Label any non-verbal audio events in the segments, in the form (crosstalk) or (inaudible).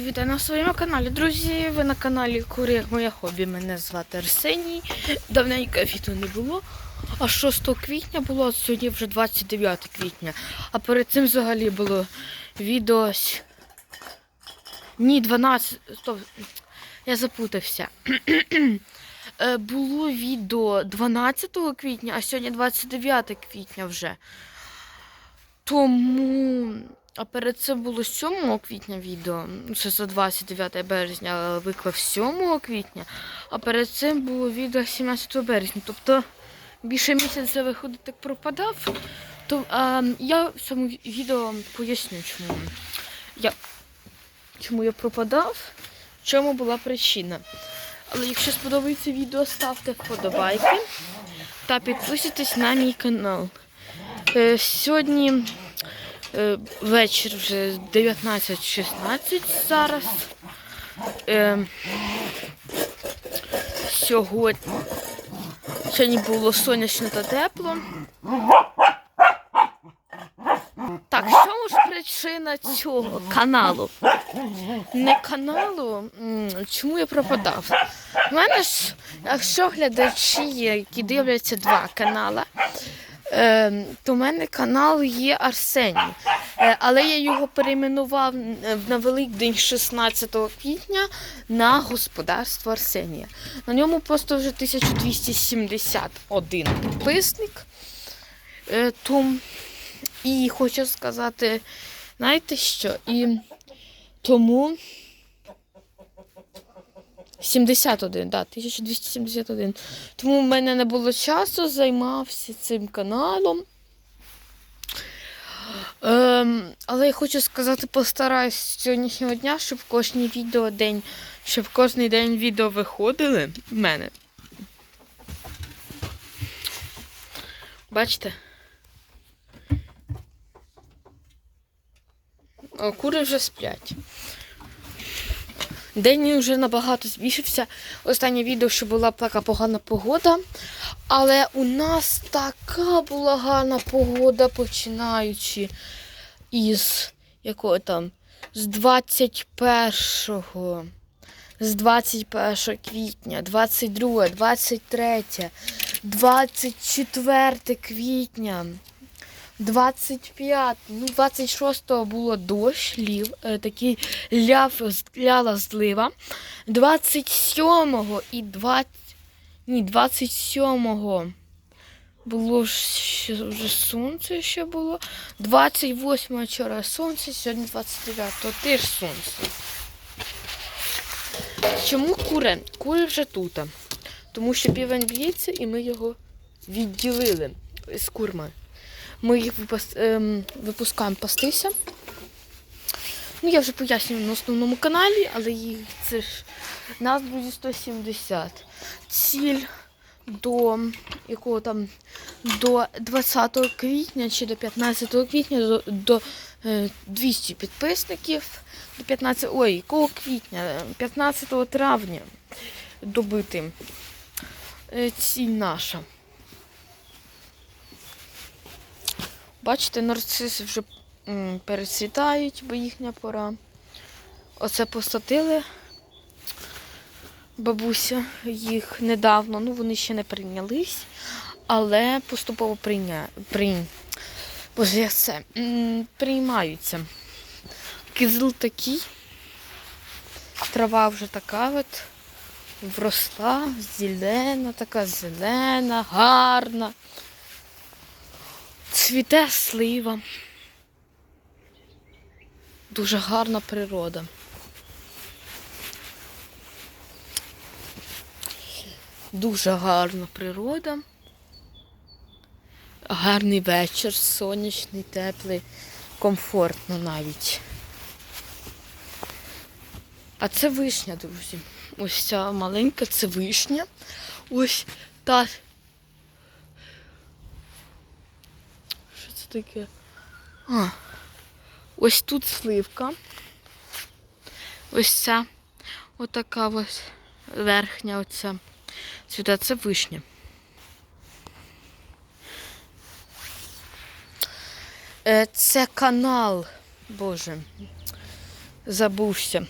Вітаю на своєму каналі. Друзі, ви на каналі Кури як моє хобі. Мене звати Арсеній. Давненько відео не було. А 6 квітня було, а сьогодні вже 29 квітня. А перед цим взагалі було відео. Ні, 12. Стоп. Я запутався. (clears throat) Е, було відео 12 квітня, а сьогодні 29 квітня вже. Тому. А перед цим було 7 квітня відео. Ну, Це за 29 березня але виклав 7 квітня, а перед цим було відео 17 березня. Тобто більше місяця виходить так пропадав. То а, я в цьому відео поясню, чому я, чому я пропадав, в чому була причина. Але якщо сподобається відео, ставте вподобайки та підписуйтесь на мій канал. Е, сьогодні вечір вже 19.16 зараз. Е, сьогодні, сьогодні було сонячно та тепло. Так, що ж причина цього каналу? Не каналу, чому я пропадав? У мене ж, якщо глядачі які дивляться два канали, е, то в мене канал є Арсеній. Е, Але я його перейменував на Великдень 16 квітня на господарство Арсенія. На ньому просто вже 1271 підписник. Е, Том... І хочу сказати, знаєте що? І тому 71, да, 1271. Тому в мене не було часу, займався цим каналом. Ем, але я хочу сказати, постараюсь сьогоднішнього дня, щоб кожні відео день, щоб кожен день відео виходили в мене. Бачите? Кури вже сплять. День вже набагато збільшився. Останнє відео, що була така погана погода. Але у нас така була гарна погода, починаючи із якого там? З 21 з 21 квітня, 22, 23, 24 квітня, 25, ну 26-го було дощ, лів, е, такий ляв, ляла злива. 27-го і 20, ні, 27-го було вже сонце ще було. 28 го вчора сонце, сьогодні 29, то теж сонце. Чому кури? Кури вже тут. Тому що півень б'ється і ми його відділили з курми. Ми їх ем, випускаємо пастися. Ну, я вже пояснюю на основному каналі, але їх це ж нас буде 170. Ціль до якого там до 20 квітня чи до 15 квітня до, до е, 200 підписників. До 15, ой, якого квітня? 15 травня добити. Е, Ціль наша. Бачите, нарциси вже м, перецвітають, бо їхня пора. Оце посадили бабуся їх недавно. Ну, вони ще не прийнялись, але поступово прийня... прий... Боже, як це? Приймаються. Кизил такий. Трава вже така от вросла, зелена, така зелена, гарна. Цвіте слива. Дуже гарна природа. Дуже гарна природа. Гарний вечір, сонячний, теплий, комфортно навіть. А це вишня, друзі. Ось ця маленька це вишня. Ось та. таке? А. Ось тут сливка. Ось ця отака ось верхня оця. Сюди це вишня. Е, це канал, боже, забувся.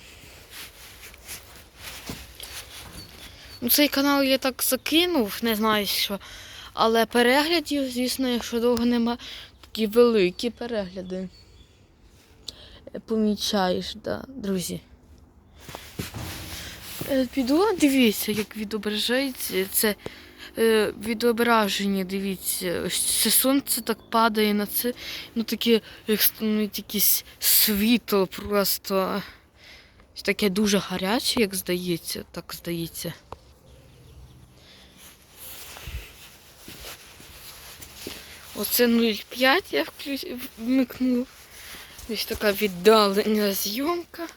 Ну, Цей канал я так закинув, не знаю що. Але переглядів, звісно, якщо довго нема, такі великі перегляди. Е, Помічаєш, да, друзі. Е, Піду, дивіться, як відображається. Це е, відображення, дивіться. Ось це сонце так падає на це. Ну таке, як становить якесь світло просто. Таке дуже гаряче, як здається, так здається. Оце 0,5 я вмикнув. Ось така віддалена зйомка.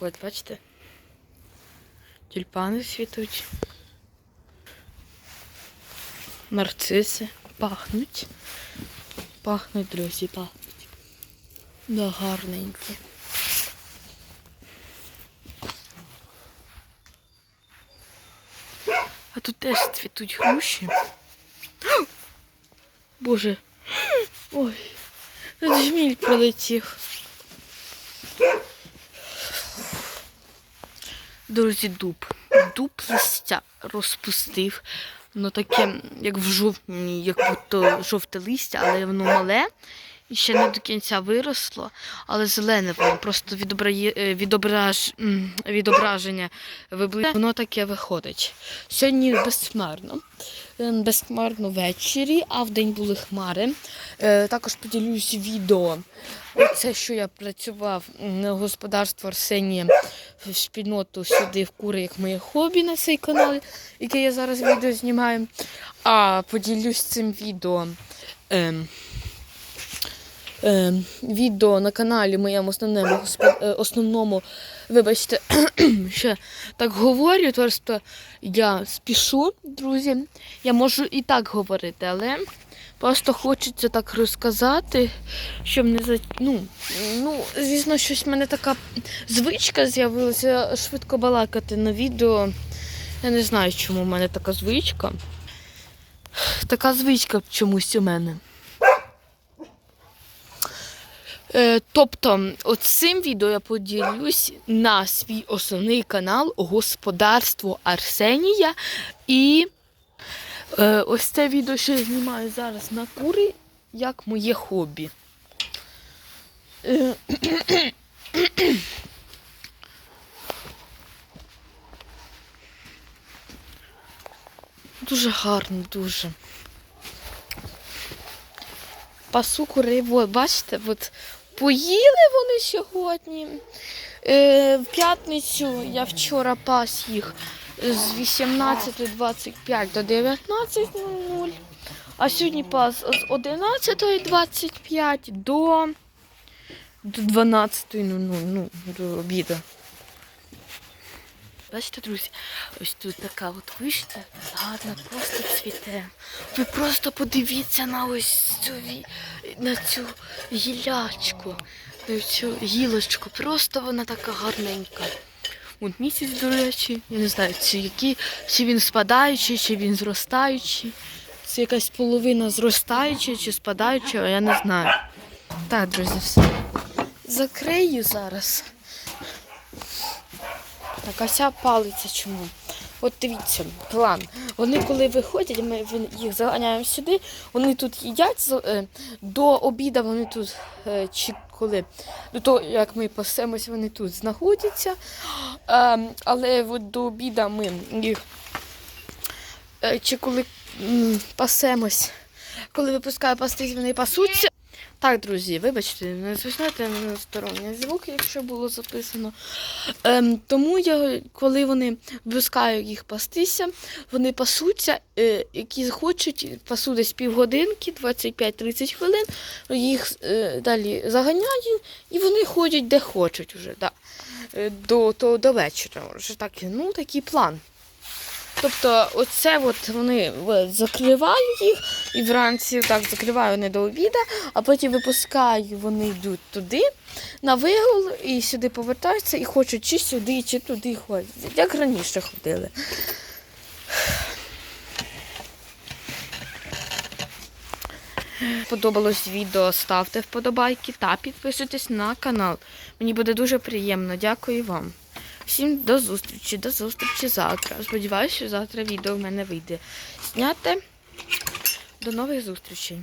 От, бачите? Тюльпани світуть. Нарциси пахнуть. Пахнуть, друзі, пахнуть. Да, гарненькі. А тут теж цвітуть груші. Боже. Ой, жміль прилетів. Друзі, дуб. Дуб листя розпустив. Воно таке, як в жовтні, як будто жовте листя, але воно мале ще не до кінця виросло, але зелене воно просто відобрає, е, відображ, відображення вибли... Воно таке виходить. Сьогодні безхмарно. Е, Безхмарно ввечері, а вдень були хмари. Е, Також поділюсь відео. Оце, що я працював на господарство Арсенія в спільноту сюди в кури, як моє хобі на цей канал, яке я зараз відео знімаю. А поділюсь цим відео. Ем, ем, відео на каналі моєму основному, е, основному вибачте, (clears throat) ще так говорю, просто я спішу, друзі. Я можу і так говорити, але просто хочеться так розказати, щоб не за. Ну, ну звісно, щось в мене така звичка з'явилася швидко балакати на відео. Я не знаю, чому в мене така звичка. Така звичка чомусь у мене. Е, тобто, от цим відео я поділюсь на свій основний канал Господарство Арсенія. І е, ось це відео, що я знімаю зараз на кури, як моє хобі. Е, (coughs) Дуже гарно, дуже. Пасу от, бачите, от поїли вони сьогодні. Е, в п'ятницю я вчора пас їх з 18.25 до 19.00. А сьогодні пас з 11.25 до, до 12.00, ну, до обіду. Бачите, друзі, ось тут така от вишня гарна, просто цвіте. Ви просто подивіться на ось цю на цю гілячку, на цю гілочку. Просто вона така гарненька. От місяць, до речі, я не знаю, чи, які, чи він спадаючий, чи він зростаючий. Це якась половина зростаюча чи спадаюча, я не знаю. Так, друзі, все. Закрию зараз. Так, а ця палиця чому? От дивіться, план. Вони коли виходять, ми їх заганяємо сюди, вони тут їдять е, до обіду вони тут е, чи коли до того, як ми пасемось, вони тут знаходяться. Ем, але от до обіду ми їх е, чи коли пасемось, коли випускаю пастись, вони пасуться. Так, друзі, вибачте, не звичайте на сторонні звуки, якщо було записано. Ем, тому я, коли вони випускаю їх пастися, вони пасуться, е, які хочуть, пасу десь півгодинки, 25-30 хвилин, їх е, далі заганяю, і вони ходять де хочуть вже, да. Е, до, до, до вечора. Вже так, ну, такий план. Тобто, оце от вони от, закриваю їх і вранці так закриваю не до обіду, а потім випускаю, вони йдуть туди на вигул і сюди повертаються і хочуть чи сюди, чи туди ходять. Як раніше ходили. Подобалось відео, ставте вподобайки та підписуйтесь на канал. Мені буде дуже приємно. Дякую вам. Всім до зустрічі, до зустрічі завтра. Сподіваюся, що завтра відео в мене вийде. зняти. До нових зустрічей.